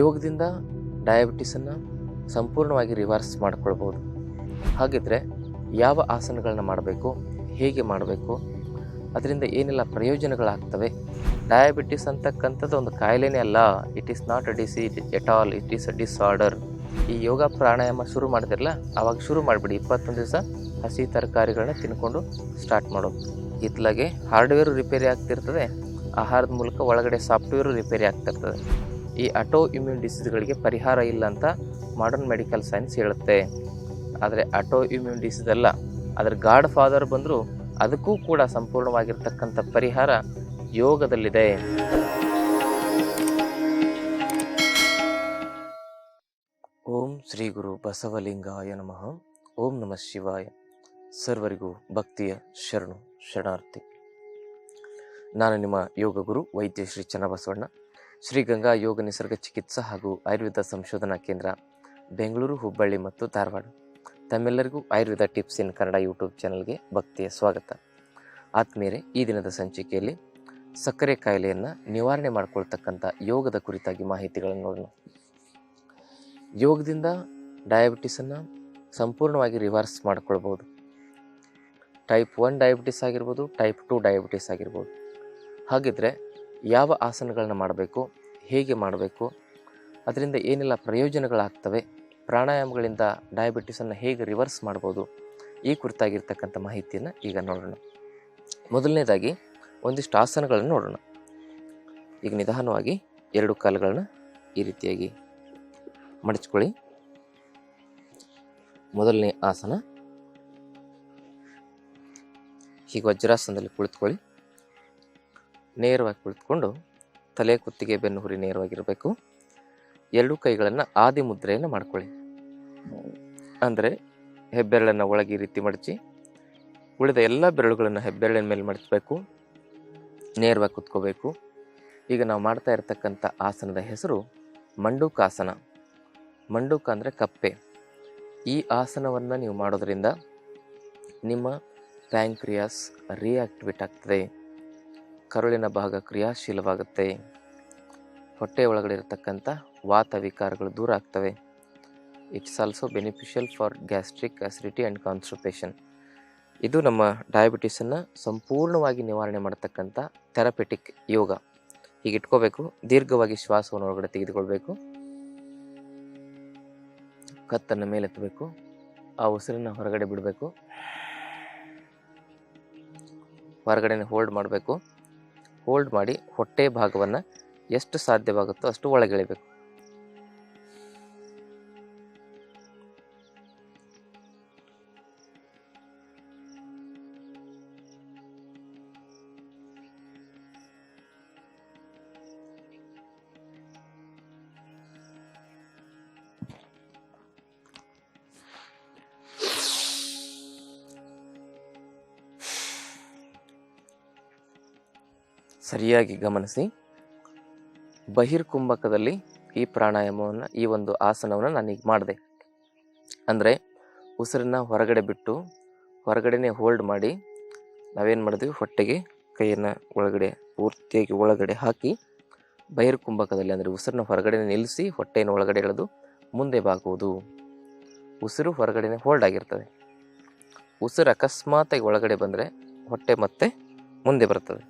ಯೋಗದಿಂದ ಡಯಾಬಿಟಿಸನ್ನು ಸಂಪೂರ್ಣವಾಗಿ ರಿವರ್ಸ್ ಮಾಡ್ಕೊಳ್ಬೋದು. ಹಾಗಿದ್ರೆ ಯಾವ ಆಸನಗಳನ್ನ ಮಾಡಬೇಕು, ಹೇಗೆ ಮಾಡಬೇಕು, ಅದರಿಂದ ಏನೆಲ್ಲ ಪ್ರಯೋಜನಗಳಾಗ್ತವೆ? ಡಯಾಬಿಟಿಸ್ ಅಂತಕ್ಕಂಥದ್ದು ಒಂದು ಕಾಯಿಲೆನೇ ಅಲ್ಲ. It is not a disease at all it is a disorder ಈ ಯೋಗ ಪ್ರಾಣಾಯಾಮ ಶುರು ಮಾಡಿದಿರಲ್ಲ ಆವಾಗ ಶುರು ಮಾಡಿಬಿಡಿ. ಇಪ್ಪತ್ತೊಂದು ದಿವಸ ಹಸಿ ತರಕಾರಿಗಳನ್ನ ತಿನ್ಕೊಂಡು ಸ್ಟಾರ್ಟ್ ಮಾಡೋದು ಇತ್ಲಾಗೆ ಹಾರ್ಡ್ವೇರು ರಿಪೇರಿ ಆಗ್ತಿರ್ತದೆ. ಆಹಾರದ ಮೂಲಕ ಒಳಗಡೆ ಸಾಫ್ಟ್ವೇರು ರಿಪೇರಿ ಆಗ್ತಿರ್ತದೆ. ಈ ಆಟೋ ಇಮ್ಯೂನ್ ಡಿಸೀಸ್ಗಳಿಗೆ ಪರಿಹಾರ ಇಲ್ಲ ಅಂತ ಮಾಡರ್ನ್ ಮೆಡಿಕಲ್ ಸೈನ್ಸ್ ಹೇಳುತ್ತೆ. ಆದರೆ ಆಟೋ ಇಮ್ಯೂನ್ ಡಿಸೀಸ್ ಅಲ್ಲ, ಅದರ ಗಾಡ್ ಫಾದರ್ ಬಂದರೂ ಅದಕ್ಕೂ ಕೂಡ ಸಂಪೂರ್ಣವಾಗಿರ್ತಕ್ಕಂಥ ಪರಿಹಾರ ಯೋಗದಲ್ಲಿದೆ. ಓಂ ಶ್ರೀ ಗುರು ಬಸವಲಿಂಗಾಯ ನಮಃ. ಓಂ ನಮಃ ಶಿವಾಯ. ಸರ್ವರಿಗೂ ಭಕ್ತಿಯ ಶರಣು, ಶರಣಾರ್ಥಿ. ನಾನು ನಿಮ್ಮ ಯೋಗ ಗುರು ವೈದ್ಯ ಶ್ರೀ ಚನ್ನಬಸವಣ್ಣ. ಶ್ರೀ ಗಂಗಾ ಯೋಗ ನಿಸರ್ಗ ಚಿಕಿತ್ಸಾ ಹಾಗೂ ಆಯುರ್ವೇದ ಸಂಶೋಧನಾ ಕೇಂದ್ರ, ಬೆಂಗಳೂರು, ಹುಬ್ಬಳ್ಳಿ ಮತ್ತು ಧಾರವಾಡ. ತಮ್ಮೆಲ್ಲರಿಗೂ Ayurveda tips in Kannada YouTube ಚಾನಲ್ಗೆ ಭಕ್ತಿಯ ಸ್ವಾಗತ. ಆತ್ಮೀಯರೇ, ಈ ದಿನದ ಸಂಚಿಕೆಯಲ್ಲಿ ಸಕ್ಕರೆ ಕಾಯಿಲೆಯನ್ನು ನಿವಾರಣೆ ಮಾಡಿಕೊಳ್ತಕ್ಕಂಥ ಯೋಗದ ಕುರಿತಾಗಿ ಮಾಹಿತಿಗಳನ್ನು ನೋಡೋಣ. ಯೋಗದಿಂದ ಡಯಾಬಿಟಿಸನ್ನು ಸಂಪೂರ್ಣವಾಗಿ ರಿವರ್ಸ್ ಮಾಡ್ಕೊಳ್ಬೋದು ಟೈಪ್ ಒನ್ ಡಯಾಬಿಟಿಸ್ ಆಗಿರ್ಬೋದು, ಟೈಪ್ ಟು ಡಯಾಬಿಟಿಸ್ ಆಗಿರ್ಬೋದು. ಹಾಗಿದ್ರೆ ಯಾವ ಆಸನಗಳನ್ನ ಮಾಡಬೇಕು, ಹೇಗೆ ಮಾಡಬೇಕು, ಅದರಿಂದ ಏನೆಲ್ಲ ಪ್ರಯೋಜನಗಳಾಗ್ತವೆ, ಪ್ರಾಣಾಯಾಮಗಳಿಂದ ಡಯಾಬಿಟಿಸನ್ನು ಹೇಗೆ ರಿವರ್ಸ್ ಮಾಡ್ಬೋದು, ಈ ಕುರಿತಾಗಿರ್ತಕ್ಕಂಥ ಮಾಹಿತಿಯನ್ನು ಈಗ ನೋಡೋಣ. ಮೊದಲನೇದಾಗಿ ಒಂದಿಷ್ಟು ಆಸನಗಳನ್ನು ನೋಡೋಣ. ಈಗ ನಿಧಾನವಾಗಿ ಎರಡು ಕಾಲುಗಳನ್ನ ಈ ರೀತಿಯಾಗಿ ಮಡಚ್ಕೊಳ್ಳಿ. ಮೊದಲನೇ ಆಸನ, ಹೀಗೆ ವಜ್ರಾಸನದಲ್ಲಿ ಕುಳಿತುಕೊಳ್ಳಿ. ನೇರವಾಗಿ ಕುಳಿತುಕೊಂಡು ತಲೆ ಕುತ್ತಿಗೆ ಬೆನ್ನು ಹುರಿ ನೇರವಾಗಿರಬೇಕು. ಎರಡು ಕೈಗಳನ್ನು ಆದಿ ಮುದ್ರೆಯನ್ನು ಮಾಡ್ಕೊಳ್ಳಿ. ಅಂದರೆ ಹೆಬ್ಬೆರಳನ್ನು ಒಳಗೆ ಈ ರೀತಿ ಮಡಚಿ, ಉಳಿದ ಎಲ್ಲ ಬೆರಳುಗಳನ್ನು ಹೆಬ್ಬೆರಳಿನ ಮೇಲೆ ಮಡಚಬೇಕು. ನೇರವಾಗಿ ಕುತ್ಕೋಬೇಕು. ಈಗ ನಾವು ಮಾಡ್ತಾ ಇರತಕ್ಕಂಥ ಆಸನದ ಹೆಸರು ಮಂಡೂಕಾಸನ. ಮಂಡೂಕ ಅಂದರೆ ಕಪ್ಪೆ. ಈ ಆಸನವನ್ನು ನೀವು ಮಾಡೋದರಿಂದ ನಿಮ್ಮ ಪ್ಯಾಂಕ್ರಿಯಾಸ್ ರಿಯಾಕ್ಟಿವೇಟ್ ಆಗ್ತದೆ. ಕರುಳಿನ ಭಾಗ ಕ್ರಿಯಾಶೀಲವಾಗುತ್ತೆ. ಹೊಟ್ಟೆ ಒಳಗಡೆ ಇರತಕ್ಕಂಥ ವಾತ ವಿಕಾರಗಳು ದೂರ ಆಗ್ತವೆ. It's also beneficial for gastric acidity and constipation ಇದು ನಮ್ಮ ಡಯಾಬಿಟಿಸನ್ನು ಸಂಪೂರ್ಣವಾಗಿ ನಿವಾರಣೆ ಮಾಡತಕ್ಕಂಥ ಥೆರಪೆಟಿಕ್ ಯೋಗ. ಹೀಗೆ ಇಟ್ಕೋಬೇಕು, ದೀರ್ಘವಾಗಿ ಶ್ವಾಸವನ್ನು ಒಳಗಡೆ ತೆಗೆದುಕೊಳ್ಬೇಕು. ಕತ್ತನ್ನು ಮೇಲೆತ್ತಬೇಕು ಆ ಉಸಿರನ್ನು ಹೊರಗಡೆ ಬಿಡಬೇಕು. ಹೊರಗಡೆನೆ ಹೋಲ್ಡ್ ಮಾಡಬೇಕು. ಹೋಲ್ಡ್ ಮಾಡಿ ಹೊಟ್ಟೆ ಭಾಗವನ್ನು ಎಷ್ಟು ಸಾಧ್ಯವಾಗುತ್ತೋ ಅಷ್ಟು ಒಳಗೆಳಿಬೇಕು. ಸರಿಯಾಗಿ ಗಮನಿಸಿ. ಬಹಿರ್ಕುಂಭಕದಲ್ಲಿ ಈ ಪ್ರಾಣಾಯಾಮವನ್ನು, ಈ ಒಂದು ಆಸನವನ್ನು ನಾನೀಗ ಮಾಡಿದೆ. ಅಂದರೆ ಉಸಿರನ್ನ ಹೊರಗಡೆ ಬಿಟ್ಟು ಹೊರಗಡೆನೇ ಹೋಲ್ಡ್ ಮಾಡಿ ನಾವೇನು ಮಾಡಿದ್ವಿ? ಹೊಟ್ಟೆಗೆ ಕೈಯನ್ನು ಒಳಗಡೆ, ಪೂರ್ತಿಯಾಗಿ ಒಳಗಡೆ ಹಾಕಿ ಬಹಿರ್ಕುಂಭಕದಲ್ಲಿ ಅಂದರೆ ಉಸಿರನ್ನ ಹೊರಗಡೆ ನಿಲ್ಲಿಸಿ ಹೊಟ್ಟೆಯನ್ನು ಒಳಗಡೆ ಎಳೆದು ಮುಂದೆ ಬಾಗುವುದು. ಉಸಿರು ಹೊರಗಡೆನೇ ಹೋಲ್ಡ್ ಆಗಿರ್ತದೆ. ಉಸಿರು ಅಕಸ್ಮಾತಾಗಿ ಒಳಗಡೆ ಬಂದರೆ ಹೊಟ್ಟೆ ಮತ್ತೆ ಮುಂದೆ ಬರ್ತದೆ.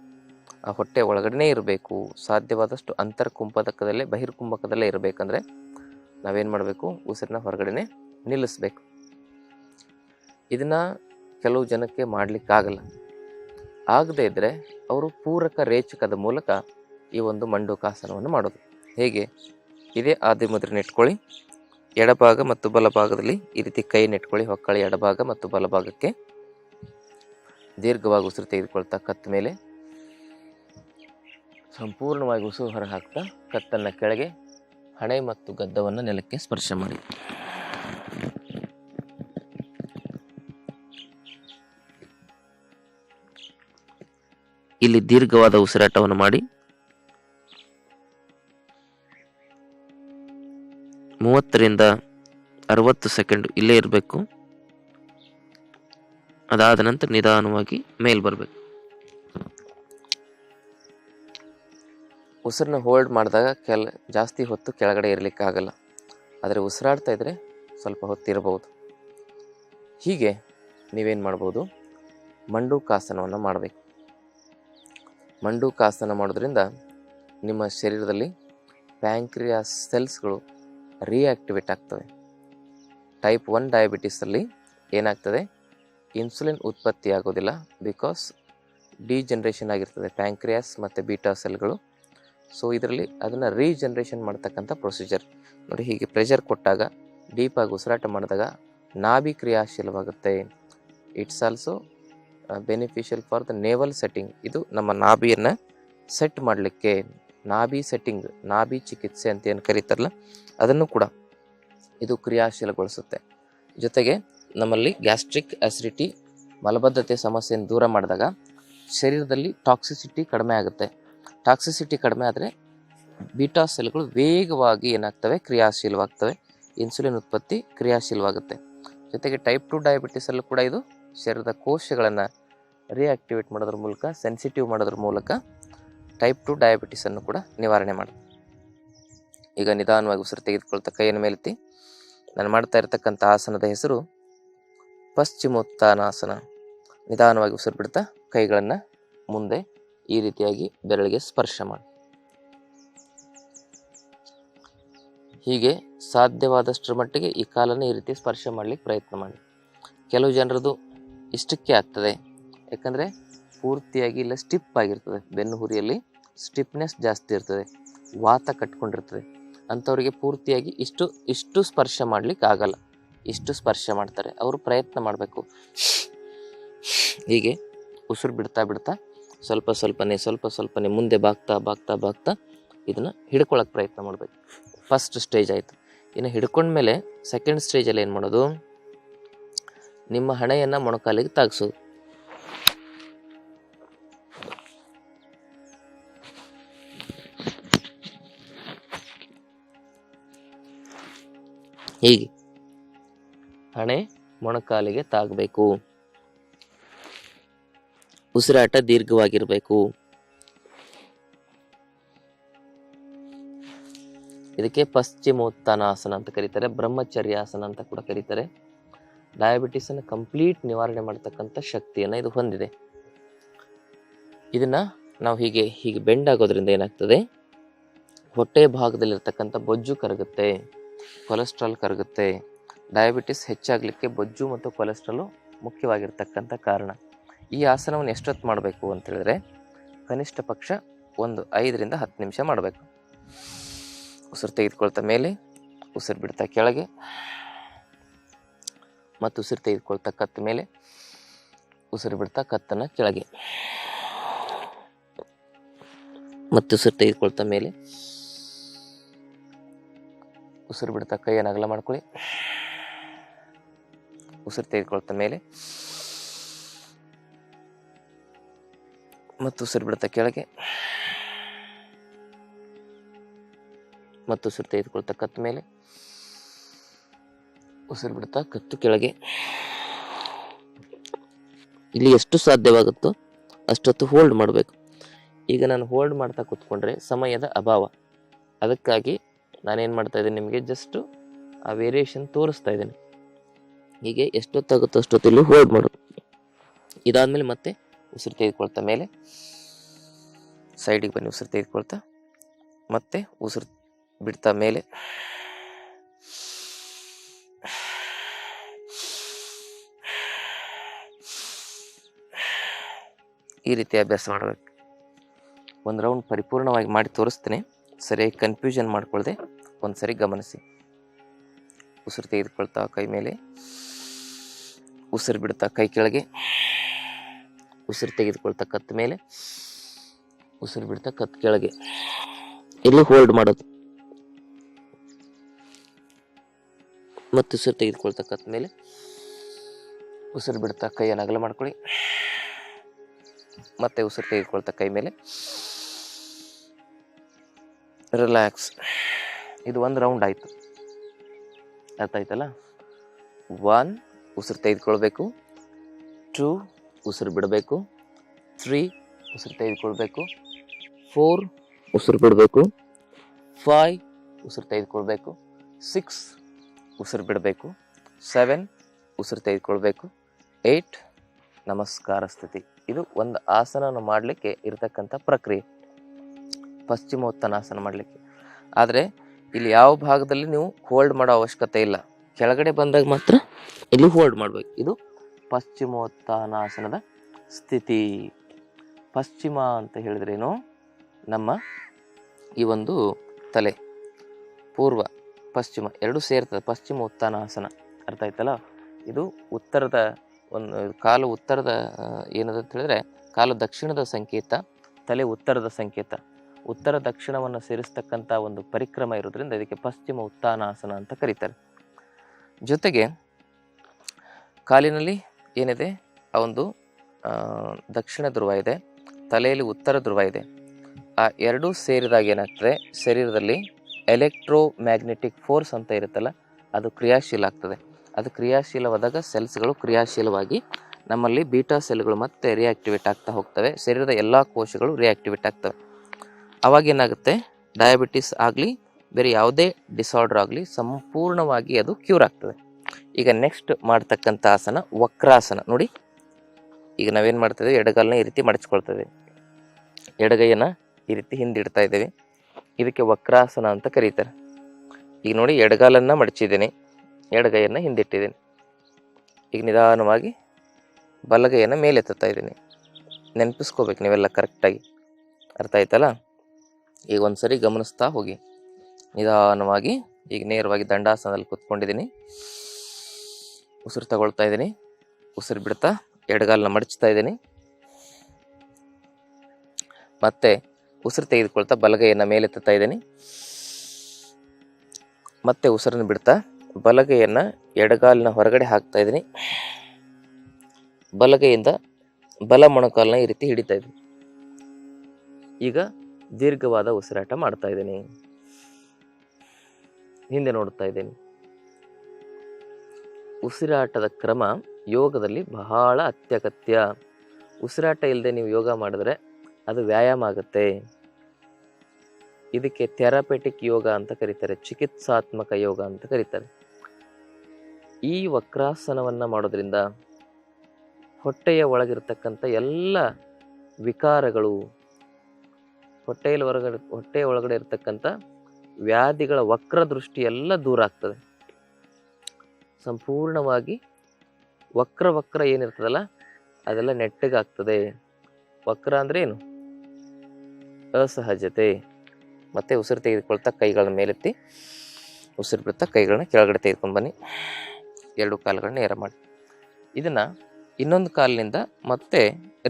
ಆ ಹೊಟ್ಟೆ ಒಳಗಡೆ ಇರಬೇಕು. ಸಾಧ್ಯವಾದಷ್ಟು ಅಂತರ್ಕುಂಭಕದಲ್ಲೇ ಬಹಿರ್ಕುಂಭಕದಲ್ಲೇ ಇರಬೇಕಂದ್ರೆ ನಾವೇನು ಮಾಡಬೇಕು? ಉಸಿರನ್ನ ಹೊರಗಡೆನೆ ನಿಲ್ಲಿಸ್ಬೇಕು. ಇದನ್ನು ಕೆಲವು ಜನಕ್ಕೆ ಮಾಡಲಿಕ್ಕಾಗಲ್ಲ. ಆಗದೇ ಇದ್ದರೆ ಅವರು ಪೂರಕ ರೇಚಕದ ಮೂಲಕ ಈ ಒಂದು ಮಂಡೂಕಾಸನವನ್ನು ಮಾಡೋದು. ಹೇಗೆ? ಇದೇ ಆದಿ ಮುದ್ರೆನ ಇಟ್ಕೊಳ್ಳಿ. ಎಡಭಾಗ ಮತ್ತು ಬಲಭಾಗದಲ್ಲಿ ಈ ರೀತಿ ಕೈ ನೆಟ್ಕೊಳ್ಳಿ ಹೊಕ್ಕಳಿ ಎಡಭಾಗ ಮತ್ತು ಬಲಭಾಗಕ್ಕೆ ದೀರ್ಘವಾಗಿ ಉಸಿರು ತೆಗೆದುಕೊಳ್ತಾ ಕತ್ತ ಮೇಲೆ. ಸಂಪೂರ್ಣವಾಗಿ ಉಸಿರು ಹೊರ ಹಾಕ್ತಾ ಕತ್ತನ್ನು ಕೆಳಗೆ ಹಣೆ ಮತ್ತು ಗದ್ದವನ್ನು ನೆಲಕ್ಕೆ ಸ್ಪರ್ಶ ಮಾಡಿ. ಇಲ್ಲಿ ದೀರ್ಘವಾದ ಉಸಿರಾಟವನ್ನು ಮಾಡಿ. ಮೂವತ್ತರಿಂದ ಅರವತ್ತು ಸೆಕೆಂಡ್ ಇಲ್ಲೇ ಇರಬೇಕು. ಅದಾದ ನಂತರ ನಿಧಾನವಾಗಿ ಮೇಲ್ ಬರಬೇಕು. ಉಸಿರನ್ನ ಹೋಲ್ಡ್ ಮಾಡಿದಾಗ ಕೆಲ, ಜಾಸ್ತಿ ಹೊತ್ತು ಕೆಳಗಡೆ ಇರಲಿಕ್ಕಾಗಲ್ಲ ಆದರೆ ಉಸಿರಾಡ್ತಾ ಇದ್ದರೆ ಸ್ವಲ್ಪ ಹೊತ್ತು ಇರಬಹುದು ಹೀಗೆ ನೀವೇನು ಮಾಡ್ಬೋದು? ಮಂಡೂಕಾಸನವನ್ನು ಮಾಡಬೇಕು. ಮಂಡೂಕಾಸನ ಮಾಡೋದ್ರಿಂದ ನಿಮ್ಮ ಶರೀರದಲ್ಲಿ ಪ್ಯಾಂಕ್ರಿಯಾಸ್ ಸೆಲ್ಸ್ಗಳು ರಿಯಾಕ್ಟಿವೇಟ್ ಆಗ್ತವೆ. ಟೈಪ್ ಒನ್ ಡಯಾಬಿಟಿಸಲ್ಲಿ ಏನಾಗ್ತದೆ? ಇನ್ಸುಲಿನ್ ಉತ್ಪತ್ತಿ ಆಗೋದಿಲ್ಲ ಬಿಕಾಸ್ ಡಿಜನ್ರೇಷನ್ ಆಗಿರ್ತದೆ. ಪ್ಯಾಂಕ್ರಿಯಾಸ್ ಮತ್ತು ಬೀಟಾ ಸೆಲ್ಗಳು ಸೊ ಇದರಲ್ಲಿ ಅದನ್ನು ರೀಜನ್ರೇಷನ್ ಮಾಡ್ತಕ್ಕಂಥ ಪ್ರೊಸೀಜರ್ ನೋಡಿ, ಹೀಗೆ ಪ್ರೆಷರ್ ಕೊಟ್ಟಾಗ ಡೀಪಾಗಿ ಉಸಿರಾಟ ಮಾಡಿದಾಗ ನಾಭಿ ಕ್ರಿಯಾಶೀಲವಾಗುತ್ತೆ. It's also beneficial for the navel setting ಇದು ನಮ್ಮ ನಾಭಿಯನ್ನು ಸೆಟ್ ಮಾಡಲಿಕ್ಕೆ. ನಾಭಿ ಸೆಟ್ಟಿಂಗ್ ನಾಭಿ ಚಿಕಿತ್ಸೆ ಅಂತ ಏನು ಕರೀತಾರಲ್ಲ, ಅದನ್ನು ಕೂಡ ಇದು ಕ್ರಿಯಾಶೀಲಗೊಳಿಸುತ್ತೆ. ಜೊತೆಗೆ ನಮ್ಮಲ್ಲಿ ಗ್ಯಾಸ್ಟ್ರಿಕ್ ಆಸಿಡಿಟಿ ಮಲಬದ್ಧತೆ ಸಮಸ್ಯೆಯನ್ನು ದೂರ ಮಾಡಿದಾಗ ಶರೀರದಲ್ಲಿ ಟಾಕ್ಸಿಸಿಟಿ ಕಡಿಮೆ ಆಗುತ್ತೆ. ಟಾಕ್ಸಿಸಿಟಿ ಕಡಿಮೆ ಆದರೆ ಬೀಟಾ ಸೆಲ್ಗಳು ವೇಗವಾಗಿ ಏನಾಗ್ತವೆ? ಕ್ರಿಯಾಶೀಲವಾಗ್ತವೆ. ಇನ್ಸುಲಿನ್ ಉತ್ಪತ್ತಿ ಕ್ರಿಯಾಶೀಲವಾಗುತ್ತೆ. ಜೊತೆಗೆ ಟೈಪ್ ಟು ಡಯಾಬಿಟಿಸಲ್ಲೂ ಕೂಡ ಇದು ಶರೀರದ ಕೋಶಗಳನ್ನು ರಿಯಾಕ್ಟಿವೇಟ್ ಮಾಡೋದ್ರ ಮೂಲಕ ಸೆನ್ಸಿಟಿವ್ ಮಾಡೋದ್ರ ಮೂಲಕ ಟೈಪ್ ಟು ಡಯಾಬಿಟಿಸನ್ನು ಕೂಡ ನಿವಾರಣೆ ಮಾಡುತ್ತೆ. ಈಗ ನಿಧಾನವಾಗಿ ಉಸಿರು ತೆಗೆದುಕೊಳ್ತಾ ಕೈಯನ್ನು ಮೇಲೆತ್ತಿ, ನಾನು ಮಾಡ್ತಾ ಇರತಕ್ಕಂಥ ಆಸನದ ಹೆಸರು ಪಶ್ಚಿಮೋತ್ಥಾನಾಸನ. ನಿಧಾನವಾಗಿ ಉಸಿರು ಬಿಡ್ತಾ ಕೈಗಳನ್ನು ಮುಂದೆ ಈ ರೀತಿಯಾಗಿ ಬೆರಳಿಗೆ ಸ್ಪರ್ಶ ಮಾಡಿ. ಹೀಗೆ ಸಾಧ್ಯವಾದಷ್ಟರ ಮಟ್ಟಿಗೆ ಈ ಕಾಲನ್ನು ಈ ರೀತಿ ಸ್ಪರ್ಶ ಮಾಡಲಿಕ್ಕೆ ಪ್ರಯತ್ನ ಮಾಡಿ. ಕೆಲವು ಜನರದು ಇಷ್ಟಕ್ಕೆ ಆಗ್ತದೆ. ಯಾಕಂದರೆ ಪೂರ್ತಿಯಾಗಿ ಇಲ್ಲ, ಸ್ಟಿಪ್ ಆಗಿರ್ತದೆ. ಬೆನ್ನು ಹುರಿಯಲ್ಲಿ ಸ್ಟಿಪ್ನೆಸ್ ಜಾಸ್ತಿ ಇರ್ತದೆ. ವಾತ ಕಟ್ಕೊಂಡಿರ್ತದೆ. ಅಂಥವ್ರಿಗೆ ಪೂರ್ತಿಯಾಗಿ ಇಷ್ಟು ಇಷ್ಟು ಸ್ಪರ್ಶ ಮಾಡಲಿಕ್ಕೆ ಆಗಲ್ಲ. ಇಷ್ಟು ಸ್ಪರ್ಶ ಮಾಡ್ತಾರೆ. ಅವರು ಪ್ರಯತ್ನ ಮಾಡಬೇಕು. ಹೀಗೆ ಉಸಿರು ಬಿಡ್ತಾ ಬಿಡ್ತಾ ಸ್ವಲ್ಪ ಸ್ವಲ್ಪನೇ ಸ್ವಲ್ಪ ಸ್ವಲ್ಪನೇ ಮುಂದೆ ಬಾಗ್ತಾ ಬಾಗ್ತಾ ಬಾಗ್ತಾ ಇದನ್ನು ಹಿಡ್ಕೊಳಕ್ಕೆ ಪ್ರಯತ್ನ ಮಾಡಬೇಕು. ಫಸ್ಟ್ ಸ್ಟೇಜ್ ಆಯಿತು. ಇನ್ನು ಹಿಡ್ಕೊಂಡ್ಮೇಲೆ ಸೆಕೆಂಡ್ ಸ್ಟೇಜಲ್ಲಿ ಏನು ಮಾಡೋದು? ನಿಮ್ಮ ಹಣೆಯನ್ನು ಮೊಣಕಾಲಿಗೆ ತಾಗಿಸೋದು ಹೀಗೆ. ಹಣೆ ಮೊಣಕಾಲಿಗೆ ತಾಗಬೇಕು. ಉಸಿರಾಟ ದೀರ್ಘವಾಗಿರಬೇಕು. ಇದಕ್ಕೆ ಪಶ್ಚಿಮೋತ್ಥಾನಾಸನ ಅಂತ ಕರೀತಾರೆ, ಬ್ರಹ್ಮಚರ್ಯಾಸನ ಅಂತ ಕೂಡ ಕರೀತಾರೆ. ಡಯಾಬಿಟಿಸನ್ನು ಕಂಪ್ಲೀಟ್ ನಿವಾರಣೆ ಮಾಡ್ತಕ್ಕಂಥ ಶಕ್ತಿಯನ್ನು ಇದು ಹೊಂದಿದೆ. ಇದನ್ನ ನಾವು ಹೀಗೆ ಹೀಗೆ ಬೆಂಡ್ ಆಗೋದ್ರಿಂದ ಏನಾಗ್ತದೆ? ಹೊಟ್ಟೆ ಭಾಗದಲ್ಲಿರ್ತಕ್ಕಂಥ ಬೊಜ್ಜು ಕರಗುತ್ತೆ ಕೊಲೆಸ್ಟ್ರಾಲ್ ಕರಗುತ್ತೆ. ಡಯಾಬಿಟಿಸ್ ಹೆಚ್ಚಾಗಲಿಕ್ಕೆ ಬೊಜ್ಜು ಮತ್ತು ಕೊಲೆಸ್ಟ್ರಾಲು ಮುಖ್ಯವಾಗಿರ್ತಕ್ಕಂಥ ಕಾರಣ. ಈ ಆಸನವನ್ನು ಎಷ್ಟೊತ್ತು ಮಾಡಬೇಕು ಅಂತ ಹೇಳಿದ್ರೆ ಕನಿಷ್ಠ ಪಕ್ಷ ಒಂದು ಐದರಿಂದ ಹತ್ತು ನಿಮಿಷ ಮಾಡಬೇಕು. ಉಸಿರು ತೆಗೆದುಕೊಳ್ತಾ ಮೇಲೆ, ಉಸಿರು ಬಿಡ್ತಾ ಕೆಳಗೆ ಮತ್ತು ಉಸಿರು ತೆಗೆದುಕೊಳ್ತಾ ಕತ್ತ ಮೇಲೆ, ಉಸಿರು ಬಿಡ್ತಾ ಕತ್ತನ್ನು ಕೆಳಗೆ ಮತ್ತು ಉಸಿರು ತೆಗೆದುಕೊಳ್ತಾ ಮೇಲೆ, ಉಸಿರು ಬಿಡ್ತಾ ಕೈಯನ್ನು ಅಗಲ ಮಾಡ್ಕೊಳ್ಳಿ. ಉಸಿರು ತೆಗೆದುಕೊಳ್ತಾ ಮೇಲೆ ಮತ್ತು ಉಸಿರು ಬಿಡುತ್ತಾ ಕೆಳಗೆ. ಮತ್ತು ಉಸಿರು ತೆಗೆದುಕೊಳ್ತಾ ಕತ್ತ ಮೇಲೆ. ಉಸಿರು ಬಿಡ್ತಾ ಕತ್ತು ಕೆಳಗೆ. ಇಲ್ಲಿ ಎಷ್ಟು ಸಾಧ್ಯವಾಗುತ್ತೋ ಅಷ್ಟೊತ್ತು ಹೋಲ್ಡ್ ಮಾಡಬೇಕು. ಈಗ ನಾನು ಹೋಲ್ಡ್ ಮಾಡ್ತಾ ಕೂತ್ಕೊಂಡ್ರೆ ಸಮಯದ ಅಭಾವ. ಅದಕ್ಕಾಗಿ ನಾನೇನು ಮಾಡ್ತಾ ಇದ್ದೀನಿ ನಿಮಗೆ ಜಸ್ಟು ಆ ವೇರಿಯೇಷನ್ ತೋರಿಸ್ತಾ ಇದ್ದೀನಿ. ಹೀಗೆ ಎಷ್ಟೊತ್ತಾಗುತ್ತೋ ಅಷ್ಟೊತ್ತು ಇಲ್ಲಿ ಹೋಲ್ಡ್ ಮಾಡೋದು ಇದಾದಮೇಲೆ ಮತ್ತೆ ಉಸಿರು ತೆಗೆದುಕೊಳ್ತಾ ಮೇಲೆ ಸೈಡಿಗೆ ಬನ್ನಿ, ಉಸಿರು ತೆಗೆದುಕೊಳ್ತಾ. ಮತ್ತೆ ಉಸಿರು ಬಿಡ್ತಾ ಮೇಲೆ ಈ ರೀತಿ ಅಭ್ಯಾಸ ಮಾಡಬೇಕು. ಒಂದು ರೌಂಡ್ ಪರಿಪೂರ್ಣವಾಗಿ ಮಾಡಿ ತೋರಿಸ್ತೇನೆ. ಸರಿಯಾಗಿ ಕನ್ಫ್ಯೂಷನ್ ಮಾಡಿಕೊಳ್ಳದೆ ಒಂದು ಸರಿ ಗಮನಿಸಿ. ಉಸಿರು ತೆಗೆದುಕೊಳ್ತಾ ಕೈ ಮೇಲೆ, ಉಸಿರು ಬಿಡ್ತಾ ಕೈ ಕೆಳಗೆ. ಉಸಿರು ತೆಗೆದುಕೊಳ್ತಾ ಕತ್ತ ಮೇಲೆ ಉಸಿರು ಬಿಡ್ತಾ ಕೆಳಗೆ. ಇಲ್ಲಿ ಹೋಲ್ಡ್ ಮಾಡೋದು. ಮತ್ತೆ ಉಸಿರು ತೆಗೆದುಕೊಳ್ತಕ್ಕಂಥ ಮೇಲೆ ಉಸಿರು ಬಿಡ್ತಾ ಕೈಯನ್ನು ಅಗಲ ಮಾಡ್ಕೊಳ್ಳಿ. ಮತ್ತೆ ಉಸಿರು ತೆಗೆದುಕೊಳ್ತಾ ಕೈ ಮೇಲೆ. ರಿಲ್ಯಾಕ್ಸ್ ಇದು ಒಂದು ರೌಂಡ್ ಆಯಿತು. ಅರ್ಥ ಆಯ್ತಲ್ಲ? ಒನ್ ಉಸಿರು ತೆಗೆದುಕೊಳ್ಬೇಕು. ಟೂ ಉಸಿರು ಬಿಡಬೇಕು. ತ್ರೀ ಉಸಿರು ತೆಗೆದುಕೊಳ್ಬೇಕು. ಫೋರ್ ಉಸಿರು ಬಿಡಬೇಕು. ಫೈವ್ ಉಸಿರು ತೆಗೆದುಕೊಳ್ಬೇಕು. ಸಿಕ್ಸ್ ಉಸಿರು ಬಿಡಬೇಕು. ಸೆವೆನ್ ಉಸಿರು ತೆಗೆದುಕೊಳ್ಬೇಕು. ಏಯ್ಟ್ ನಮಸ್ಕಾರ ಸ್ಥಿತಿ. ಇದು ಒಂದು ಆಸನವನ್ನು ಮಾಡಲಿಕ್ಕೆ ಇರತಕ್ಕಂಥ ಪ್ರಕ್ರಿಯೆ. ಪಶ್ಚಿಮೋತ್ತನಾಸನ ಮಾಡಲಿಕ್ಕೆ. ಆದರೆ ಇಲ್ಲಿ ಯಾವ ಭಾಗದಲ್ಲಿ ನೀವು ಹೋಲ್ಡ್ ಮಾಡೋ ಅವಶ್ಯಕತೆ ಇಲ್ಲ. ಕೆಳಗಡೆ ಬಂದಾಗ ಮಾತ್ರ ಇಲ್ಲಿ ಹೋಲ್ಡ್ ಮಾಡಬೇಕು. ಇದು ಪಶ್ಚಿಮೋತ್ತಾನಾಸನದ ಸ್ಥಿತಿ. ಪಶ್ಚಿಮ ಅಂತ ಹೇಳಿದ್ರೇನು? ನಮ್ಮ ಈ ಒಂದು ತಲೆ, ಪೂರ್ವ, ಪಶ್ಚಿಮ, ಎರಡು ಸೇರ್ತದೆ. ಪಶ್ಚಿಮ ಉತ್ತಾನಾಸನ ಅರ್ಥ ಆಯ್ತಲ್ಲ? ಇದು ಉತ್ತರದ ಒಂದು, ಕಾಲು ಉತ್ತರದ ಏನದ ಅಂತ ಹೇಳಿದ್ರೆ, ಕಾಲು ದಕ್ಷಿಣದ ಸಂಕೇತ, ತಲೆ ಉತ್ತರದ ಸಂಕೇತ. ಉತ್ತರ ದಕ್ಷಿಣವನ್ನು ಸೇರಿಸ್ತಕ್ಕಂಥ ಒಂದು ಪರಿಕ್ರಮ ಇರೋದ್ರಿಂದ ಇದಕ್ಕೆ ಪಶ್ಚಿಮ ಉತ್ತಾನಾಸನ ಅಂತ ಕರೀತಾರೆ. ಜೊತೆಗೆ ಕಾಲಿನಲ್ಲಿ ಏನಿದೆ? ಆ ಒಂದು ದಕ್ಷಿಣ ಧ್ರುವ ಇದೆ. ತಲೆಯಲ್ಲಿ ಉತ್ತರ ಧ್ರುವ ಇದೆ. ಆ ಎರಡೂ ಸೇರಿದಾಗ ಏನಾಗ್ತದೆ? ಶರೀರದಲ್ಲಿ ಎಲೆಕ್ಟ್ರೋ ಮ್ಯಾಗ್ನೆಟಿಕ್ ಫೋರ್ಸ್ ಅಂತ ಇರುತ್ತಲ್ಲ, ಅದು ಕ್ರಿಯಾಶೀಲ ಆಗ್ತದೆ. ಅದು ಕ್ರಿಯಾಶೀಲವಾದಾಗ ಸೆಲ್ಸ್ಗಳು ಕ್ರಿಯಾಶೀಲವಾಗಿ ನಮ್ಮಲ್ಲಿ ಬೀಟಾ ಸೆಲ್ಗಳು ಮತ್ತೆ ರಿಯಾಕ್ಟಿವೇಟ್ ಆಗ್ತಾ ಹೋಗ್ತವೆ. ಶರೀರದ ಎಲ್ಲ ಕೋಶಗಳು ರಿಯಾಕ್ಟಿವೇಟ್ ಆಗ್ತವೆ. ಅವಾಗ ಏನಾಗುತ್ತೆ? ಡಯಾಬಿಟಿಸ್ ಆಗಲಿ, ಬೇರೆ ಯಾವುದೇ ಡಿಸಾರ್ಡರ್ ಆಗಲಿ, ಸಂಪೂರ್ಣವಾಗಿ ಅದು ಕ್ಯೂರ್ ಆಗ್ತದೆ. ಈಗ ನೆಕ್ಸ್ಟ್ ಮಾಡ್ತಕ್ಕಂಥ ಆಸನ ವಕ್ರಾಸನ. ನೋಡಿ, ಈಗ ನಾವೇನು ಮಾಡ್ತಿದ್ದೀವಿ ಎಡಗಾಲನ್ನ ಈ ರೀತಿ ಮಡಚ್ಕೊಳ್ತೇವೆ ಎಡಗೈಯನ್ನು ಈ ರೀತಿ ಹಿಂದಿಡ್ತಾ ಇದ್ದೇವೆ. ಇದಕ್ಕೆ ವಕ್ರಾಸನ ಅಂತ ಕರೀತಾರೆ. ಈಗ ನೋಡಿ, ಎಡಗಾಲನ್ನು ಮಡಚಿದ್ದೇನೆ, ಎಡಗೈಯನ್ನು ಹಿಂದಿಟ್ಟಿದ್ದೇನೆ. ಈಗ ನಿಧಾನವಾಗಿ ಬಲಗೈಯನ್ನು ಮೇಲೆತ್ತುತ್ತಾ ಇದ್ದೀನಿ. ನೆನಪಿಸ್ಕೋಬೇಕು ನೀವೆಲ್ಲ ಕರೆಕ್ಟಾಗಿ ಅರ್ಥ ಆಯ್ತಲ್ಲ? ಈಗ ಒಂದ್ಸರಿ ಗಮನಿಸ್ತಾ ಹೋಗಿ. ನಿಧಾನವಾಗಿ ಈಗ ನೇರವಾಗಿ ದಂಡಾಸನದಲ್ಲಿ ಕೂತ್ಕೊಂಡಿದ್ದೀನಿ. ಉಸಿರು ತಗೊಳ್ತಾ ಇದ್ದೀನಿ. ಉಸಿರು ಬಿಡ್ತಾ ಎಡಗಾಲನ್ನ ಮಡಚ್ತಾ ಇದ್ದೀನಿ. ಮತ್ತೆ ಉಸಿರು ತೆಗೆದುಕೊಳ್ತಾ ಬಲಗೈಯನ್ನು ಮೇಲೆತ್ತುತ್ತಾ ಇದ್ದೀನಿ. ಮತ್ತೆ ಉಸಿರನ್ನು ಬಿಡ್ತಾ ಬಲಗೈಯನ್ನು ಎಡಗಾಲಿನ ಹೊರಗಡೆ ಹಾಕ್ತಾ ಇದ್ದೀನಿ. ಬಲಗೈಯಿಂದ ಬಲ ಮೊಣಕಾಲನ್ನ ಈ ರೀತಿ ಹಿಡಿತಾ ಇದ್ದೀನಿ. ಈಗ ದೀರ್ಘವಾದ ಉಸಿರಾಟ ಮಾಡ್ತಾ ಇದ್ದೀನಿ. ಹಿಂದೆ ನೋಡ್ತಾ ಇದ್ದೀನಿ. ಉಸಿರಾಟದ ಕ್ರಮ ಯೋಗದಲ್ಲಿ ಬಹಳ ಅತ್ಯಗತ್ಯ. ಉಸಿರಾಟ ಇಲ್ಲದೆ ನೀವು ಯೋಗ ಮಾಡಿದ್ರೆ ಅದು ವ್ಯಾಯಾಮ ಆಗುತ್ತೆ. ಇದಕ್ಕೆ ಥೆರಪೆಟಿಕ್ ಯೋಗ ಅಂತ ಕರೀತಾರೆ, ಚಿಕಿತ್ಸಾತ್ಮಕ ಯೋಗ ಅಂತ ಕರೀತಾರೆ. ಈ ವಕ್ರಾಸನವನ್ನ ಮಾಡೋದ್ರಿಂದ ಹೊಟ್ಟೆಯ ಒಳಗಿರ್ತಕ್ಕಂಥ ಎಲ್ಲ ವಿಕಾರಗಳು ಹೊಟ್ಟೆಯಲ್ಲಿ ಹೊರಗಡೆ ಹೊಟ್ಟೆಯ ಒಳಗಡೆ ಇರತಕ್ಕಂಥ ವ್ಯಾಧಿಗಳ ವಕ್ರ ದೃಷ್ಟಿ ಎಲ್ಲ ದೂರ ಆಗ್ತದೆ. ಸಂಪೂರ್ಣವಾಗಿ ವಕ್ರ ವಕ್ರ ಏನಿರ್ತದಲ್ಲ, ಅದೆಲ್ಲ ನೆಟ್ಟಗಾಗ್ತದೆ ವಕ್ರ ಅಂದ್ರೆ ಏನು? ಅಸಹಜತೆ. ಮತ್ತೆ ಉಸಿರು ತೆಗೆದುಕೊಳ್ತಾ ಕೈಗಳನ್ನ ಮೇಲೆತ್ತಿ ಉಸಿರು ಬಿಡ್ತಾ ಕೈಗಳನ್ನ ಕೆಳಗಡೆ ತೆಗೆದುಕೊಂಡು ಬನ್ನಿ. ಎರಡು ಕಾಲುಗಳನ್ನ ಏರ ಮಾಡಿ. ಇದನ್ನ ಇನ್ನೊಂದು ಕಾಲಿನಿಂದ ಮತ್ತೆ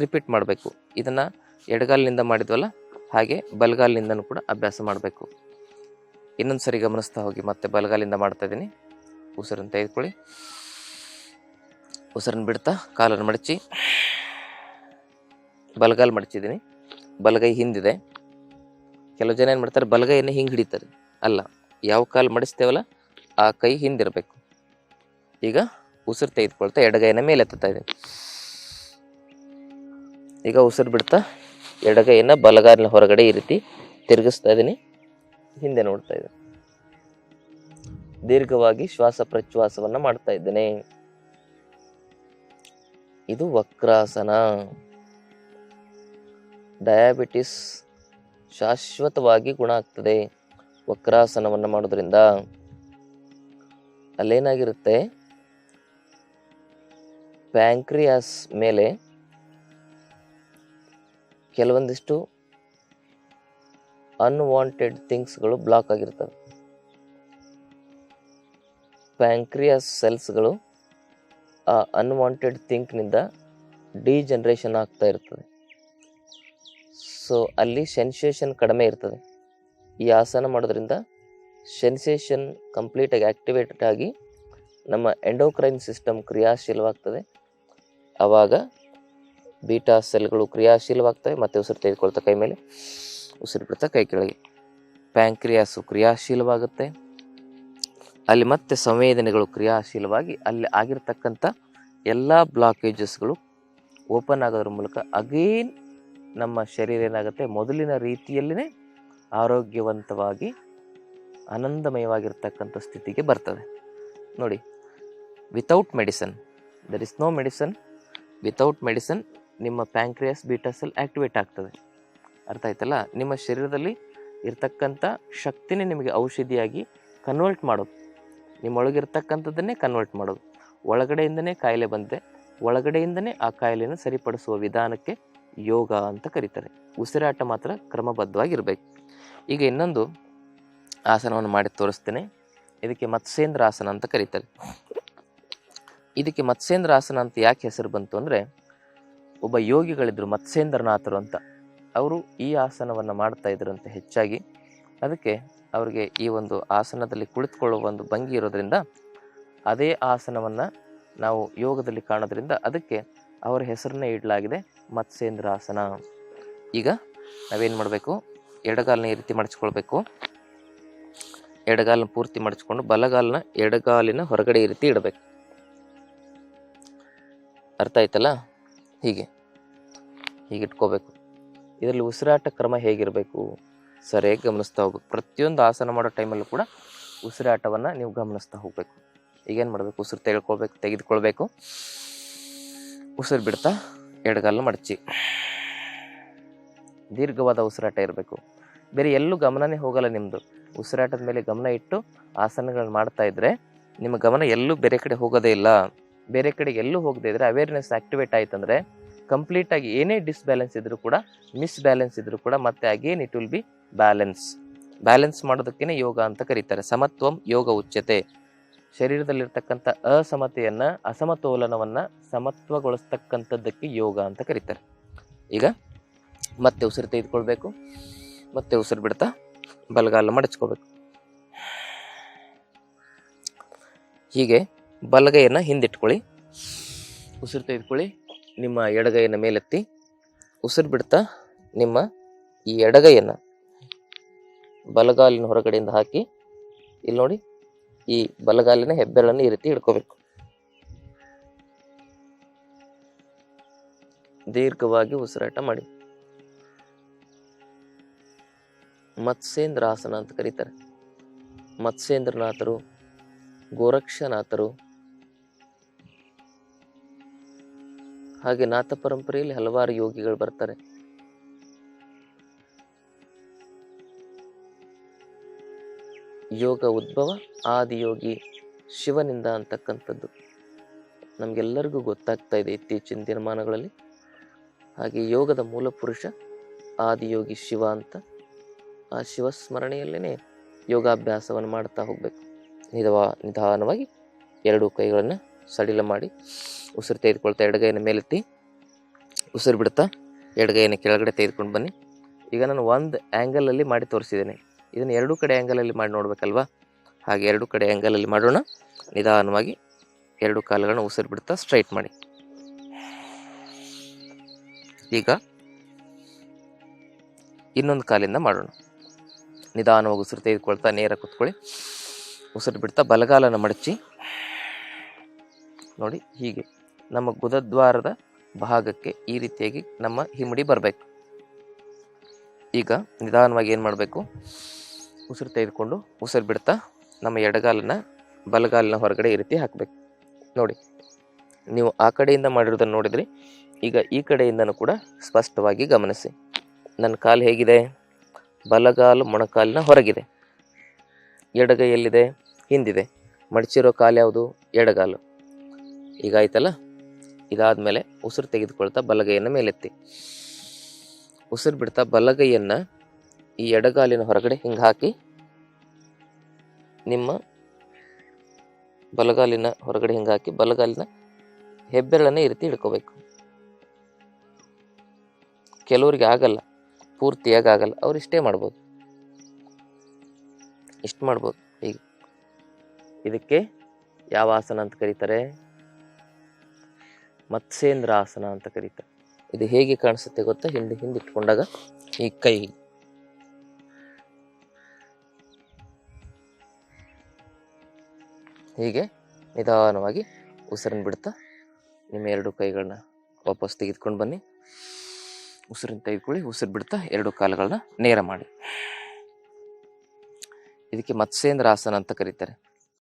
ರಿಪೀಟ್ ಮಾಡಬೇಕು. ಇದನ್ನ ಎಡಗಾಲಿನಿಂದ ಮಾಡಿದ್ವಲ್ಲ, ಹಾಗೆ ಬಲಗಾಲಿನಿಂದನೂ ಕೂಡ ಅಭ್ಯಾಸ ಮಾಡಬೇಕು. ಇನ್ನೊಂದು ಸರಿ ಗಮನಿಸ್ತಾ ಹೋಗಿ ಮತ್ತೆ ಬಲಗಾಲಿಂದ ಮಾಡ್ತಾ ಇದ್ದೀನಿ. ಉಸಿರನ್ನು ತೆಗೆದುಕೊಳ್ಳಿ. ಉಸಿರನ್ನು ಬಿಡ್ತಾ ಕಾಲನ್ನು ಮಡಚಿ. ಬಲಗಾಲು ಮಡಚಿದ್ದೀನಿ. ಬಲಗೈ ಹಿಂದಿದೆ. ಕೆಲವು ಜನ ಏನು ಮಾಡ್ತಾರೆ, ಬಲಗೈಯನ್ನು ಹಿಂಗೆ ಹಿಡಿತಾರೆ. ಅಲ್ಲ, ಯಾವ ಕಾಲು ಮಡಿಸ್ತೇವಲ್ಲ ಆ ಕೈ ಹಿಂದಿರಬೇಕು. ಈಗ ಉಸಿರು ತೆಗೆದುಕೊಳ್ತಾ ಎಡಗೈನ ಮೇಲೆ ಎತ್ತುತ್ತಾ ಇದ್ದೀನಿ. ಈಗ ಉಸಿರು ಬಿಡ್ತಾ ಎಡಗೈಯನ್ನು ಬಲಗಾಲಿನ ಹೊರಗಡೆ ಈ ರೀತಿ ತಿರುಗಿಸ್ತಾ ಇದ್ದೀನಿ. ಹಿಂದೆ ನೋಡ್ತಾ ಇದ್ದೀನಿ. ದೀರ್ಘವಾಗಿ ಶ್ವಾಸ ಪ್ರಶ್ವಾಸವನ್ನು ಮಾಡ್ತಾ ಇದ್ದೇನೆ. ಇದು ವಕ್ರಾಸನ. ಡಯಾಬಿಟಿಸ್ ಶಾಶ್ವತವಾಗಿ ಗುಣ ಆಗ್ತದೆ ವಕ್ರಾಸನವನ್ನು ಮಾಡೋದ್ರಿಂದ. ಅಲ್ಲೇನಾಗಿರುತ್ತೆ? ಪ್ಯಾಂಕ್ರಿಯಾಸ್ ಮೇಲೆ ಕೆಲವೊಂದಿಷ್ಟು ಅನ್ವಾಂಟೆಡ್ ಥಿಂಗ್ಸ್ಗಳು ಬ್ಲಾಕ್ ಆಗಿರ್ತವೆ. ಪ್ಯಾಂಕ್ರಿಯಾಸ್ ಸೆಲ್ಸ್ಗಳು, ಆ ಅನ್ವಾಂಟೆಡ್ ಥಿಂಕ್ನಿಂದ ಡಿಜನರೇಷನ್ ಆಗ್ತಾ ಇರ್ತದೆ. ಸೊ, ಅಲ್ಲಿ ಸೆನ್ಸೇಷನ್ ಕಡಿಮೆ ಇರ್ತದೆ. ಈ ಆಸನ ಮಾಡೋದ್ರಿಂದ ಸೆನ್ಸೇಷನ್ ಕಂಪ್ಲೀಟಾಗಿ ಆ್ಯಕ್ಟಿವೇಟೆಡ್ ಆಗಿ ನಮ್ಮ ಎಂಡೋಕ್ರೈನ್ ಸಿಸ್ಟಮ್ ಕ್ರಿಯಾಶೀಲವಾಗ್ತದೆ. ಆವಾಗ ಬೀಟಾ ಸೆಲ್ಗಳು ಕ್ರಿಯಾಶೀಲವಾಗ್ತವೆ ಮತ್ತೆ ಉಸಿರು ತೆಗೆದುಕೊಳ್ತಾ ಕೈ ಮೇಲೆ, ಉಸಿರು ಬಿಡ್ತಾ ಕೈ ಕೆಳಗೆ. ಪ್ಯಾಂಕ್ರಿಯಾಸು ಕ್ರಿಯಾಶೀಲವಾಗುತ್ತೆ. ಅಲ್ಲಿ ಮತ್ತೆ ಸಂವೇದನೆಗಳು ಕ್ರಿಯಾಶೀಲವಾಗಿ ಅಲ್ಲಿ ಆಗಿರ್ತಕ್ಕಂಥ ಎಲ್ಲ ಬ್ಲಾಕೇಜಸ್ಗಳು ಓಪನ್ ಆಗೋದ್ರ ಮೂಲಕ ಅಗೇನ್ ನಮ್ಮ ಶರೀರ ಏನಾಗುತ್ತೆ? ಮೊದಲಿನ ರೀತಿಯಲ್ಲಿನೇ ಆರೋಗ್ಯವಂತವಾಗಿ, ಆನಂದಮಯವಾಗಿರ್ತಕ್ಕಂಥ ಸ್ಥಿತಿಗೆ ಬರ್ತದೆ. ನೋಡಿ without medicine there is no medicine without medicine ನಿಮ್ಮ ಪ್ಯಾಂಕ್ರಿಯಾಸ್ ಬೀಟಾಸಲ್ ಆ್ಯಕ್ಟಿವೇಟ್ ಆಗ್ತದೆ. ಅರ್ಥ ಆಯ್ತಲ್ಲ? ನಿಮ್ಮ ಶರೀರದಲ್ಲಿ ಇರ್ತಕ್ಕಂಥ ಶಕ್ತಿನೇ ನಿಮಗೆ ಔಷಧಿಯಾಗಿ ಕನ್ವರ್ಟ್ ಮಾಡೋದು. ನಿಮ್ಮೊಳಗಿರ್ತಕ್ಕಂಥದ್ದನ್ನೇ ಕನ್ವರ್ಟ್ ಮಾಡೋದು. ಒಳಗಡೆಯಿಂದನೇ ಕಾಯಿಲೆ ಬಂದರೆ ಒಳಗಡೆಯಿಂದನೇ ಆ ಕಾಯಿಲೆಯನ್ನು ಸರಿಪಡಿಸುವ ವಿಧಾನಕ್ಕೆ ಯೋಗ ಅಂತ ಕರೀತಾರೆ. ಉಸಿರಾಟ ಮಾತ್ರ ಕ್ರಮಬದ್ಧವಾಗಿರಬೇಕು. ಈಗ ಇನ್ನೊಂದು ಆಸನವನ್ನು ಮಾಡಿ ತೋರಿಸ್ತೇನೆ. ಇದಕ್ಕೆ ಮತ್ಸೇಂದ್ರ ಆಸನ ಅಂತ ಕರೀತಾರೆ. ಇದಕ್ಕೆ ಮತ್ಸೇಂದ್ರ ಆಸನ ಅಂತ ಯಾಕೆ ಹೆಸರು ಬಂತು ಅಂದರೆ, ಒಬ್ಬ ಯೋಗಿಗಳಿದ್ದರು ಮತ್ಸ್ಯೇಂದ್ರನಾಥರು ಅಂತ. ಅವರು ಈ ಆಸನವನ್ನು ಮಾಡ್ತಾ ಇದ್ರಂತೆ ಹೆಚ್ಚಾಗಿ. ಅದಕ್ಕೆ ಅವರಿಗೆ ಈ ಒಂದು ಆಸನದಲ್ಲಿ ಕುಳಿತುಕೊಳ್ಳುವ ಒಂದು ಭಂಗಿ ಇರೋದ್ರಿಂದ ಅದೇ ಆಸನವನ್ನು ನಾವು ಯೋಗದಲ್ಲಿ ಕಾಣೋದ್ರಿಂದ ಅದಕ್ಕೆ ಅವರ ಹೆಸರನ್ನೇ ಇಡಲಾಗಿದೆ ಮತ್ಸೇಂದ್ರ ಆಸನ. ಈಗ ನಾವೇನು ಮಾಡಬೇಕು? ಎಡಗಾಲನ್ನ ಈ ರೀತಿ ಮಡಚ್ಕೊಳ್ಬೇಕು. ಎಡಗಾಲನ್ನ ಪೂರ್ತಿ ಮಡಚ್ಕೊಂಡು ಬಲಗಾಲನ್ನ ಎಡಗಾಲಿನ ಹೊರಗಡೆ ಈ ರೀತಿ ಇಡಬೇಕು. ಅರ್ಥ ಆಯ್ತಲ್ಲ? ಹೀಗೆ. ಹೀಗೆ ಇಟ್ಕೋಬೇಕು ಇದರಲ್ಲಿ ಉಸಿರಾಟ ಕ್ರಮ ಹೇಗಿರಬೇಕು? ಸರಿಯಾಗಿ ಗಮನಿಸ್ತಾ ಹೋಗ್ಬೇಕು. ಪ್ರತಿಯೊಂದು ಆಸನ ಮಾಡೋ ಟೈಮಲ್ಲೂ ಕೂಡ ಉಸಿರಾಟವನ್ನು ನೀವು ಗಮನಿಸ್ತಾ ಹೋಗ್ಬೇಕು. ಈಗೇನು ಮಾಡಬೇಕು? ಉಸಿರು ತೆಗೆದುಕೊಳ್ಬೇಕು ತೆಗೆದುಕೊಳ್ಬೇಕು. ಉಸಿರು ಬಿಡ್ತಾ ಎಡಗಾಲ ಮಡಚಿ. ದೀರ್ಘವಾದ ಉಸಿರಾಟ ಇರಬೇಕು. ಬೇರೆ ಎಲ್ಲೂ ಗಮನನೇ ಹೋಗಲ್ಲ ನಿಮ್ಮದು ಉಸಿರಾಟದ ಮೇಲೆ ಗಮನ ಇಟ್ಟು ಆಸನಗಳನ್ನು ಮಾಡ್ತಾ ಇದ್ದರೆ ನಿಮ್ಮ ಗಮನ ಎಲ್ಲೂ ಬೇರೆ ಕಡೆ ಹೋಗೋದೇ ಇಲ್ಲ. ಬೇರೆ ಕಡೆ ಎಲ್ಲೂ ಹೋಗದೇ ಇದ್ದರೆ ಅವೇರ್ನೆಸ್ ಆಕ್ಟಿವೇಟ್ ಆಯ್ತಂದ್ರೆ ಕಂಪ್ಲೀಟ್ ಆಗಿ ಏನೇ ಡಿಸ್ಬ್ಯಾಲೆನ್ಸ್ ಇದ್ದರೂ ಕೂಡ ಮಿಸ್ ಬ್ಯಾಲೆನ್ಸ್ ಇದ್ರೂ ಕೂಡ ಮತ್ತೆ again it will be balance balance ಮಾಡೋದಕ್ಕೇನೆ ಯೋಗ ಅಂತ ಕರೀತಾರೆ. ಸಮತ್ವಂ ಯೋಗ ಉಚ್ಯತೆ. ಶರೀರದಲ್ಲಿರ್ತಕ್ಕಂಥ ಅಸಮತೆಯನ್ನ, ಅಸಮತೋಲನವನ್ನ ಸಮತ್ವಗೊಳಿಸ್ತಕ್ಕಂಥದ್ದಕ್ಕೆ ಯೋಗ ಅಂತ ಕರೀತಾರೆ. ಈಗ ಮತ್ತೆ ಉಸಿರು ತೆಗೆದುಕೊಳ್ಬೇಕು. ಮತ್ತೆ ಉಸಿರು ಬಿಡ್ತಾ ಬಲಗಾಲ ಮಡಚ್ಕೋಬೇಕು ಹೀಗೆ ಬಲಗೈಯನ್ನು ಹಿಂದಿಟ್ಕೊಳ್ಳಿ. ಉಸಿರು ತೆಗೆದುಕೊಳ್ಳಿ. ನಿಮ್ಮ ಎಡಗೈಯನ್ನು ಮೇಲೆತ್ತಿ. ಉಸಿರು ಬಿಡ್ತಾ ನಿಮ್ಮ ಈ ಎಡಗೈಯನ್ನು ಬಲಗಾಲಿನ ಹೊರಗಡೆಯಿಂದ ಹಾಕಿ, ಇಲ್ಲಿ ನೋಡಿ, ಈ ಬಲಗಾಲಿನ ಹೆಬ್ಬೆರಳನ್ನು ಈ ರೀತಿ ಹಿಡ್ಕೋಬೇಕು ದೀರ್ಘವಾಗಿ ಉಸಿರಾಟ ಮಾಡಿ. ಮತ್ಸೇಂದ್ರಾಸನ ಅಂತ ಕರೀತಾರೆ. ಮತ್ಸ್ಯೇಂದ್ರನಾಥರು, ಗೋರಕ್ಷನಾಥರು, ಹಾಗೆ ನಾಥ ಪರಂಪರೆಯಲ್ಲಿ ಹಲವಾರು ಯೋಗಿಗಳು ಬರ್ತಾರೆ. ಯೋಗ ಉದ್ಭವ, ಆದಿಯೋಗಿ ಶಿವನಿಂದ ಅಂತಕ್ಕಂಥದ್ದು. ನಮಗೆಲ್ಲರಿಗೂ ಗೊತ್ತಾಗ್ತಾ ಇದೆ ಇತ್ತೀಚಿನ ದಿನಮಾನಗಳಲ್ಲಿ. ಹಾಗೆ ಯೋಗದ ಮೂಲ ಪುರುಷ, ಆದಿಯೋಗಿ ಶಿವ ಅಂತ ಆ ಶಿವ ಸ್ಮರಣೆಯಲ್ಲೇ ಯೋಗಾಭ್ಯಾಸವನ್ನು ಮಾಡ್ತಾ ಹೋಗಬೇಕು. ನಿಧವಾ, ನಿಧಾನವಾಗಿ ಎರಡು ಕೈಗಳನ್ನು ಸಡಿಲ ಮಾಡಿ ಉಸಿರು ತೆಗೆದುಕೊಳ್ತಾ ಎಡಗೈನ ಮೇಲೆತ್ತಿ ಉಸಿರು ಬಿಡ್ತಾ ಎಡಗೈನ ಕೆಳಗಡೆ ತೆಗೆದುಕೊಂಡು ಬನ್ನಿ. ಈಗ ನಾನು ಒಂದು ಆ್ಯಂಗಲಲ್ಲಿ ಮಾಡಿ ತೋರಿಸಿದ್ದೇನೆ. ಇದನ್ನು ಎರಡೂ ಕಡೆ ಆ್ಯಂಗಲಲ್ಲಿ ಮಾಡಿ ನೋಡಬೇಕಲ್ವಾ? ಹಾಗೆ ಎರಡೂ ಕಡೆ ಆ್ಯಂಗಲಲ್ಲಿ ಮಾಡೋಣ. ನಿಧಾನವಾಗಿ ಎರಡು ಕಾಲುಗಳನ್ನ ಉಸಿರು ಬಿಡ್ತಾ ಸ್ಟ್ರೈಟ್ ಮಾಡಿ. ಈಗ ಇನ್ನೊಂದು ಕಾಲಿಂದ ಮಾಡೋಣ. ನಿಧಾನವಾಗಿ ಉಸಿರು ತೆಗೆದುಕೊಳ್ತಾ ನೇರ ಕುತ್ಕೊಳ್ಳಿ. ಉಸಿರು ಬಿಡ್ತಾ ಬಲಗಾಲನ ಮಡಚಿ. ನೋಡಿ ಹೀಗೆ ನಮ್ಮ ಗುದದ್ವಾರದ ಭಾಗಕ್ಕೆ ಈ ರೀತಿಯಾಗಿ ನಮ್ಮ ಹಿಮ್ಮಡಿ ಬರಬೇಕು. ಈಗ ನಿಧಾನವಾಗಿ ಏನು ಮಾಡಬೇಕು? ಉಸಿರು ತೆಗೆದುಕೊಂಡು ಉಸಿರು ಬಿಡ್ತಾ ನಮ್ಮ ಎಡಗಾಲನ್ನ ಬಲಗಾಲಿನ ಹೊರಗಡೆ ಈ ರೀತಿ ಹಾಕಬೇಕು. ನೋಡಿ, ನೀವು ಆ ಕಡೆಯಿಂದ ಮಾಡಿರೋದನ್ನು ನೋಡಿದ್ರಿ ಈಗ ಈ ಕಡೆಯಿಂದನೂ ಕೂಡ ಸ್ಪಷ್ಟವಾಗಿ ಗಮನಿಸಿ. ನನ್ನ ಕಾಲು ಹೇಗಿದೆ? ಬಲಗಾಲು ಮೊಣಕಾಲಿನ ಹೊರಗಿದೆ. ಎಡಗೈ ಎಲ್ಲಿದೆ ಹಿಂದಿದೆ. ಮಡಚಿರೋ ಕಾಲು ಯಾವುದು? ಎಡಗಾಲು. ಈಗ ಆಯ್ತಲ್ಲ? ಇದಾದ್ಮೇಲೆ ಉಸಿರು ತೆಗೆದುಕೊಳ್ತಾ ಬಲಗೈಯನ್ನು ಮೇಲೆತ್ತಿ. ಉಸಿರು ಬಿಡ್ತಾ ಬಲಗೈಯನ್ನ ಈ ಎಡಗಾಲಿನ ಹೊರಗಡೆ ಹಿಂಗೆ ಹಾಕಿ ನಿಮ್ಮ ಬಲಗಾಲಿನ ಹೊರಗಡೆ ಹಿಂಗೆ ಹಾಕಿ ಬಲಗಾಲಿನ ಹೆಬ್ಬೆರಳನ್ನ ಈ ರೀತಿ ಹಿಡ್ಕೋಬೇಕು ಕೆಲವರಿಗೆ ಆಗಲ್ಲ, ಪೂರ್ತಿಯಾಗಿ ಆಗಲ್ಲ, ಅವ್ರು ಇಷ್ಟೇ ಮಾಡ್ಬೋದು. ಇಷ್ಟು ಮಾಡ್ಬೋದು ಈಗ ಇದಕ್ಕೆ ಯಾವ ಆಸನ ಅಂತ ಕರೀತಾರೆ. ಮತ್ಸೇಂದ್ರ ಆಸನ ಅಂತ ಕರೀತಾರೆ. ಇದು ಹೇಗೆ ಕಾಣಿಸುತ್ತೆ ಗೊತ್ತಾ? ಹಿಂದೆ ಹಿಂದೆ ಇಟ್ಕೊಂಡಾಗ ಈ ಕೈ. ಹೀಗೆ ನಿಧಾನವಾಗಿ ಉಸಿರನ್ನು ಬಿಡ್ತಾ ನಿಮ್ಮ ಎರಡು ಕೈಗಳನ್ನ ವಾಪಸ್ ತೆಗೆದುಕೊಂಡು ಬನ್ನಿ. ಉಸಿರನ್ನು ತೆಗೆದುಕೊಳ್ಳಿ ಉಸಿರು ಬಿಡ್ತಾ ಎರಡು ಕಾಲುಗಳನ್ನ ನೇರ ಮಾಡಿ. ಇದಕ್ಕೆ ಮತ್ಸೇಂದ್ರ ಆಸನ ಅಂತ ಕರೀತಾರೆ.